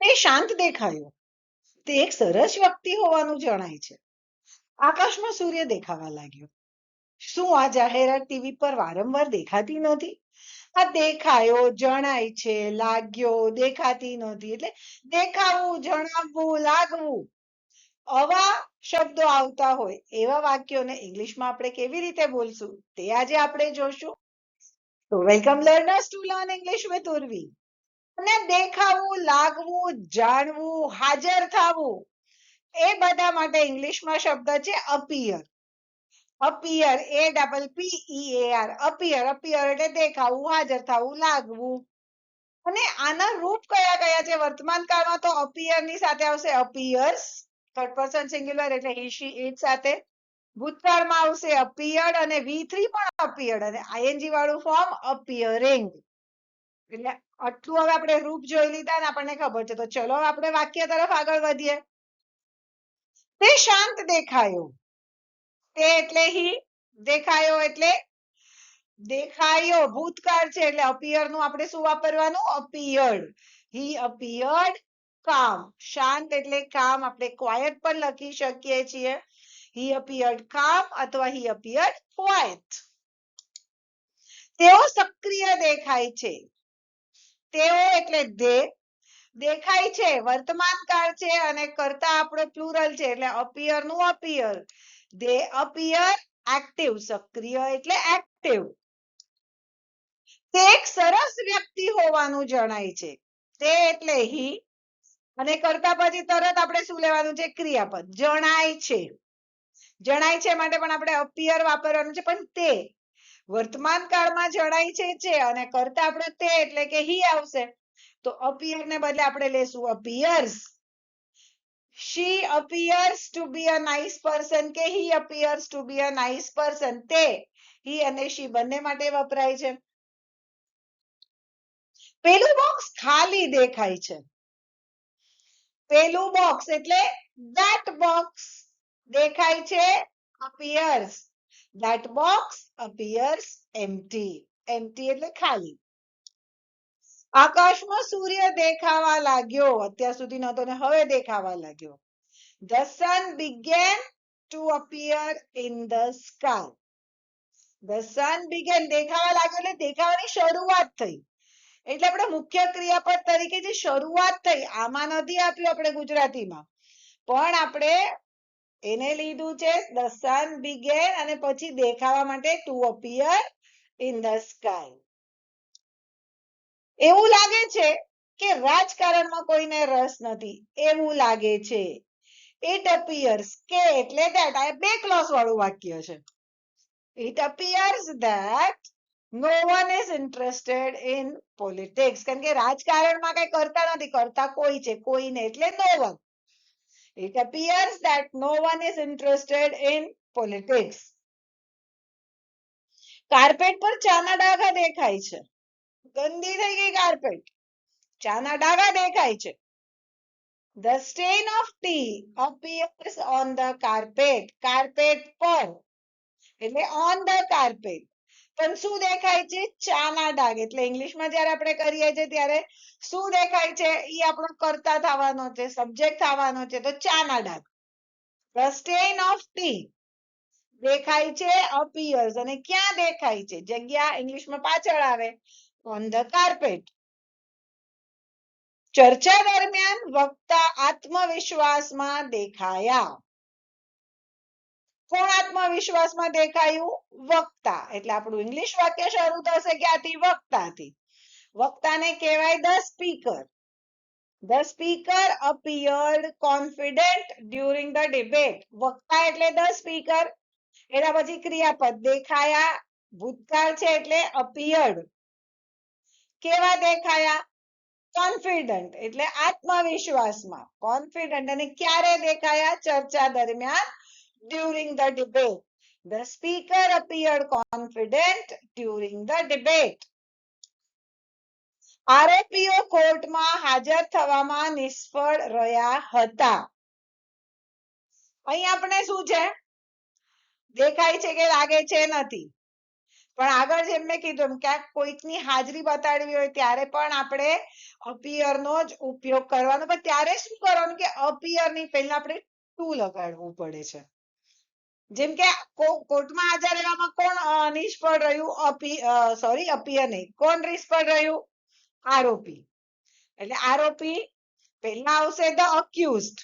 તે શાંત દેખાયો. તે એક સરસ વ્યક્તિ હોવાનું જણાય છે. આકાશમાં સૂર્ય દેખાવા લાગ્યો. શું આ જાહેરાત ટીવી પર વારંવાર દેખાતી નથી આ દેખાયો, જણાય છે, લાગ્યો, દેખાતી નથી એટલે દેખાવું, જણાવવું, લાગવું. આવા શબ્દો આવતા હોય, એવા વાક્યોને ઇંગ્લિશમાં આપણે કેવી રીતે બોલશું? તે આજે આપણે જોશું. તો welcome learners to learn English with Urvi. અને દેખાવું, લાગવું, જાણવું, હાજર થવું, એ બધા માટે ઇંગ્લિશમાં શબ્દ છે appear appear A double P E A R appear appear એટલે દેખાવું, હાજર થવું, લાગવું. અને આના રૂપ કયા કયા છે? વર્તમાન કાળમાં તો અપિયરની સાથે આવશે અપિયર્સ થર્ડ પર્સન સિંગ્યુલર એટલે હી શી સાથે. ભૂતકાળમાં આવશે અપિયર્ડ અને વી થ્રી પણ અપિયર્ડ અને આઈએનજી વાળું ફોર્મ અપિયરિંગ એટલે આટલું હવે આપણે રૂપ જોઈ લીધા ને આપણને ખબર છે. તો ચલો આપણે વાક્ય તરફ આગળ વધીએ. તે શાંત દેખાયો. તે એટલે હી દેખાયો એટલે દેખાયો. ભૂતકાળ છે એટલે અપિયરનું આપણે શું વાપરવાનું? અપિયર્ડ હી અપિયર્ડ કામ શાંત એટલે કામ આપણે ક્વાયટ પણ લખી શકીએ છીએ. હી અપિયર્ડ કામ અથવા હી અપિયર્ડ ક્વાયટ તેઓ સક્રિય દેખાય છે. તેઓ એટલે દે. દેખાય છે, વર્તમાન કાળ છે અને કરતા આપણો પ્લુરલ છે એટલે અપિયરનું અપિયર દે અપિયર એક્ટિવ સક્રિય એટલે એક્ટિવ તે એક સરસ વ્યક્તિ હોવાનું જણાય છે. તે એટલે હી અને કરતા પછી તરત આપણે શું લેવાનું છે? ક્રિયાપદ. જણાય છે. જણાય છે માટે પણ આપણે અપિયર વાપરવાનું છે, પણ તે વર્તમાન કાળમાં જણાય છે છે અને કરતા આપણે તે એટલે કે હી આવશે. તો અપિયર ને બદલે આપણે લેશું appears she appears to be a nice person કે he appears to be a nice person. તે, he અને she બંને માટે વપરાય છે. પેલું બોક્સ ખાલી દેખાય છે. પેલું બોક્સ એટલે that બોક્સ દેખાય છે appears. That box appears empty. Empty એટલે ખાલી. આકાશમાં સૂર્ય દેખાવા લાગ્યો. અત્યાર સુધી નહોતો ને હવે દેખાવા લાગ્યો. The sun began to appear in the sky. The sun began. દેખાવા લાગ્યો એટલે દેખાવાની શરૂઆત થઈ. એટલે આપણે મુખ્ય ક્રિયાપદ તરીકે જે શરૂઆત થઈ, આમાં નથી આપ્યું આપણે ગુજરાતીમાં. પણ આપણે એને લીધું છે sun began અને પછી દેખાવા માટે to appear in the sky એવું લાગે છે કે રાજકારણમાં કોઈને રસ નથી એવું લાગે છે it appears કે એટલે that આ બે ક્લોઝ વાળું વાક્ય છે it appears that no one is interested in politics કારણ કે રાજકારણમાં કઈ કરતા નથી કરતા કોઈ છે કોઈને એટલે no one it appears that no one is interested in politics carpet પર ચાના ડાઘા દેખાય છે ગંદી થઈ ગઈ કાર્પેટ ચાના ડાઘા દેખાય છે the stain of tea appears on the carpet carpet પર એટલે on the carpet પણ શું દેખાય છે? ચાના ડાઘ એટલે ઇંગ્લિશમાં જયારે આપણે કરીએ છીએ ત્યારે શું દેખાય છે? એ આપણો કરતા થવાનો છે સબ્જેક્ટ થવાનો છે, તો ચાના ડાઘ stain of tea દેખાય છે અપિયર્સ અને ક્યાં દેખાય છે? જગ્યા ઇંગ્લિશમાં પાછળ આવે. ઓન ધ કાર્પેટ ચર્ચા દરમિયાન વક્તા આત્મવિશ્વાસમાં દેખાયા. કોણ આત્મવિશ્વાસમાં દેખાયું? વક્તા. એટલે આપણું ઇંગ્લિશ વાક્ય શરૂ થશે ક્યાંથી? વક્તાથી. વક્તાને કહેવાય the speaker the speaker appeared confident during the debate વક્તા એટલે ધ સ્પીકર એના પછી ક્રિયાપદ દેખાયા. ભૂતકાળ છે એટલે અપિયર્ડ કેવા દેખાયા? કોન્ફિડન્ટ એટલે આત્મવિશ્વાસમાં. કોન્ફિડન્ટ અને ક્યારે દેખાયા? ચર્ચા દરમિયાન during the debate. The speaker appeared confident during the debate. આરોપીઓ કોર્ટમાં હાજર થવામાં નિષ્ફળ રહ્યા હતા. અહીં આપણે શું છે? દેખાય છે કે લાગે છે નથી. પણ આગળ જેમ મેં કીધું એમ, ક્યાંક કોઈકની હાજરી બતાડવી હોય ત્યારે પણ આપણે અપિયર નો જ ઉપયોગ કરવાનો. પણ ત્યારે શું કરવાનું કે અપિયરની પહેલા આપણે ટુ લગાડવું પડે છે. જેમ કે કોર્ટમાં હાજર રહેવામાં કોણ નિષ્ફળ રહ્યું? અપી સોરી અપીય નહીં. કોણ નિષ્ફળ રહ્યું? આરોપી. એટલે આરોપી પહેલા આવશે ધ accused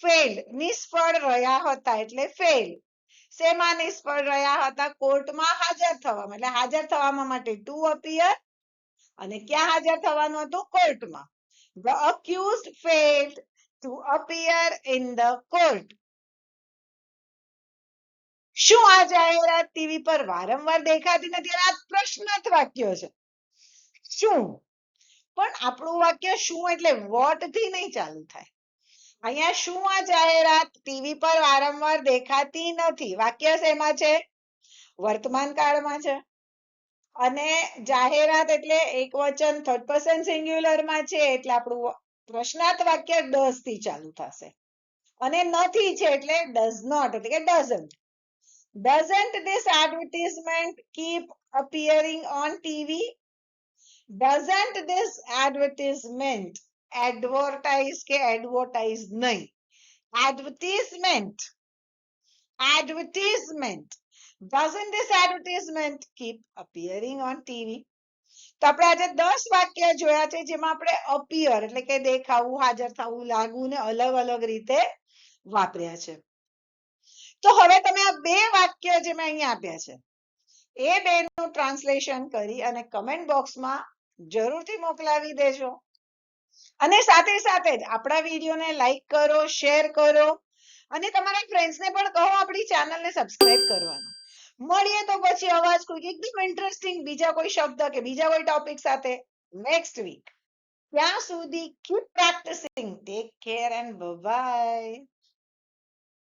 ફેલ નિષ્ફળ રહ્યા હતા એટલે ફેલ શેમાં નિષ્ફળ રહ્યા હતા? કોર્ટમાં હાજર થવામાં. એટલે હાજર થવામાં માટે ટુ અપિયર અને ક્યાં હાજર થવાનું હતું? કોર્ટમાં. The accused fail to appear in the court શું આ જાહેરાત ટીવી પર વારંવાર દેખાતી નથી? આ પ્રશ્નાર્થ વાક્ય છે. શું? પણ આપણું વાક્ય શું એટલે વોટથી નહીં ચાલુ થાય. અહીંયા શું આ જાહેરાત ટીવી પર વારંવાર દેખાતી નથી? વાક્ય શેમાં છે? વર્તમાન કાળમાં છે. અને જાહેરાત એટલે એક વચન થર્ડ પર્સન સિંગ્યુલરમાં છે એટલે આપણું પ્રશ્નાર્થ વાક્ય ડઝથી ચાલુ થશે. અને નથી છે એટલે ડઝ નોટ એટલે કે doesn't doesn't this advertisement keep appearing on tv doesn't this advertisement advertise કે advertise નહીં advertisement advertisement doesn't this advertisement keep appearing on tv તો આપણે આજે દસ વાક્ય જોયા છે જેમાં આપણે appear એટલે કે દેખાવું હાજર થવું લાગવું ને અલગ અલગ રીતે વાપર્યા છે તો હવે તમે આ બે વાક્ય જે મેં અહીંયા આપ્યા છે, એ બેનું ટ્રાન્સલેશન કરી અને કમેન્ટ બોક્સમાં જરૂરથી મોકલાવી દેજો. અને સાથે સાથે જ આપણા વિડીયોને લાઈક કરો શેર કરો અને તમારા ફ્રેન્ડ્સને પણ કહો આપણી ચેનલને સબસ્ક્રાઇબ કરવાનું. મળીએ તો પછી અવાજ કોઈક એકદમ ઇન્ટરેસ્ટિંગ બીજા કોઈ શબ્દ કે બીજા કોઈ ટોપિક સાથે નેક્સ્ટ વીક ત્યાં સુધી keep practising take care and bye